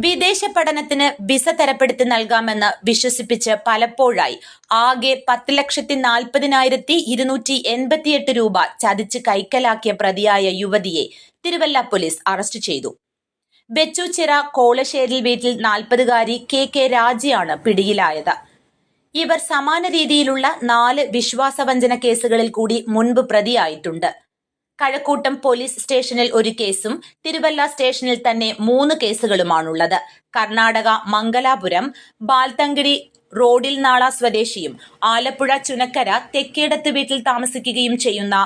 വിദേശ പഠനത്തിന് വിസ തരപ്പെടുത്തി നൽകാമെന്ന് വിശ്വസിപ്പിച്ച് പലപ്പോഴായി ആകെ പത്ത് ലക്ഷത്തി നാൽപ്പതിനായിരത്തി ഇരുന്നൂറ്റി എൺപത്തിയെട്ട് രൂപ ചതിച്ച് കൈക്കലാക്കിയ പ്രതിയായ യുവതിയെ തിരുവല്ല പോലീസ് അറസ്റ്റ് ചെയ്തു. ബെച്ചുച്ചിറ കോളശ്ശേരിൽ വീട്ടിൽ നാൽപ്പതുകാരി കെ കെ രാജയാണ് പിടിയിലായത്. ഇവർ സമാന രീതിയിലുള്ള നാല് വിശ്വാസവഞ്ചന കേസുകളിൽ കൂടി മുൻപ് പ്രതിയായിട്ടുണ്ട്. കഴക്കൂട്ടം പോലീസ് സ്റ്റേഷനിൽ ഒരു കേസും തിരുവല്ല സ്റ്റേഷനിൽ തന്നെ മൂന്ന് കേസുകളുമാണുള്ളത്. കർണാടക മംഗലാപുരം ബാൽത്തങ്കിടി റോഡിൽ നാള സ്വദേശിയും ആലപ്പുഴ ചുനക്കര തെക്കേടത്ത് വീട്ടിൽ താമസിക്കുകയും ചെയ്യുന്ന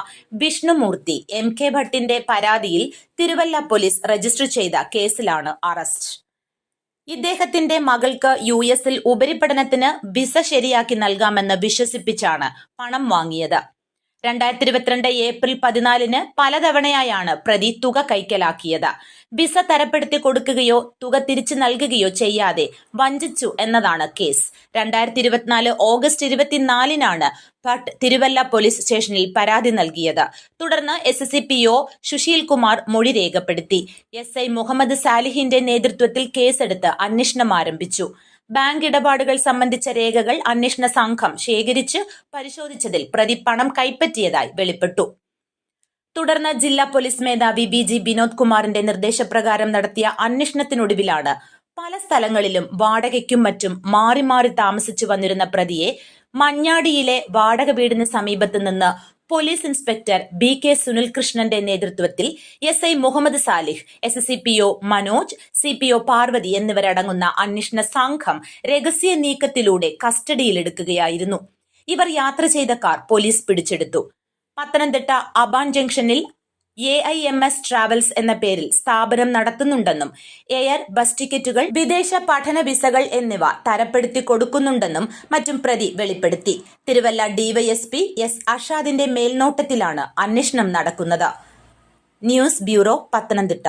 വിഷ്ണുമൂർത്തി എം കെ ഭട്ടിന്റെ പരാതിയിൽ തിരുവല്ല പോലീസ് രജിസ്റ്റർ ചെയ്ത കേസിലാണ് അറസ്റ്റ്. ഇദ്ദേഹത്തിന്റെ മകൾക്ക് യു എസിൽ ഉപരിപഠനത്തിന് വിസ ശരിയാക്കി നൽകാമെന്ന് വിശ്വസിപ്പിച്ചാണ് പണം വാങ്ങിയത്. രണ്ടായിരത്തി ഇരുപത്തിരണ്ട് ഏപ്രിൽ പതിനാലിന് പലതവണയായാണ് പ്രതി തുക കൈക്കലാക്കിയത്. വിസ തരപ്പെടുത്തി കൊടുക്കുകയോ തുക തിരിച്ചു നൽകുകയോ ചെയ്യാതെ വഞ്ചിച്ചു എന്നതാണ് കേസ്. രണ്ടായിരത്തി ഇരുപത്തിനാല് ഓഗസ്റ്റ് ഇരുപത്തിനാലിനാണ് ഭട്ട് തിരുവല്ല പോലീസ് സ്റ്റേഷനിൽ പരാതി നൽകിയത്. തുടർന്ന് S S P O Sushil Kumar മൊഴി രേഖപ്പെടുത്തി. എസ് ഐ മുഹമ്മദ് സാലിഹിന്റെ നേതൃത്വത്തിൽ കേസെടുത്ത് അന്വേഷണം ആരംഭിച്ചു. ബാങ്ക് ഇടപാടുകൾ സംബന്ധിച്ച രേഖകൾ അന്വേഷണ സംഘം ശേഖരിച്ച് പരിശോധിച്ചതിൽ പ്രതി പണം കൈപ്പറ്റിയതായി വെളിപ്പെട്ടു. തുടർന്ന് ജില്ലാ പോലീസ് മേധാവി ബി ജി വിനോദ് കുമാറിന്റെ നിർദ്ദേശപ്രകാരം നടത്തിയ അന്വേഷണത്തിനൊടുവിലാണ് പല സ്ഥലങ്ങളിലും വാടകയ്ക്കും മറ്റും മാറി മാറി താമസിച്ചു വന്നിരുന്ന പ്രതിയെ മഞ്ഞാടിയിലെ വാടക വീടിന് സമീപത്ത് നിന്ന് പോലീസ് ഇൻസ്പെക്ടർ ബി കെ സുനിൽകൃഷ്ണന്റെ നേതൃത്വത്തിൽ S I Muhammad Salih S S C P O Manoj C P O Parvathi എന്നിവരടങ്ങുന്ന അന്വേഷണ സംഘം രഹസ്യ നീക്കത്തിലൂടെ കസ്റ്റഡിയിലെടുക്കുകയായിരുന്നു. ഇവർ യാത്ര ചെയ്ത കാർ പോലീസ് പിടിച്ചെടുത്തു. പത്തനംതിട്ട അബാൻ ജംഗ്ഷനിൽ A I M S travels എന്ന പേരിൽ സ്ഥാപനം നടത്തുന്നുണ്ടെന്നും എയർ ബസ് ടിക്കറ്റുകൾ വിദേശ പഠന വിസകൾ എന്നിവ തരപ്പെടുത്തി കൊടുക്കുന്നുണ്ടെന്നും മറ്റും പ്രതി വെളിപ്പെടുത്തി. തിരുവല്ല ഡിവൈഎസ്പി എസ് അഷാദിന്റെ മേൽനോട്ടത്തിലാണ് അന്വേഷണം നടക്കുന്നത്. News bureau Pathanamthitta.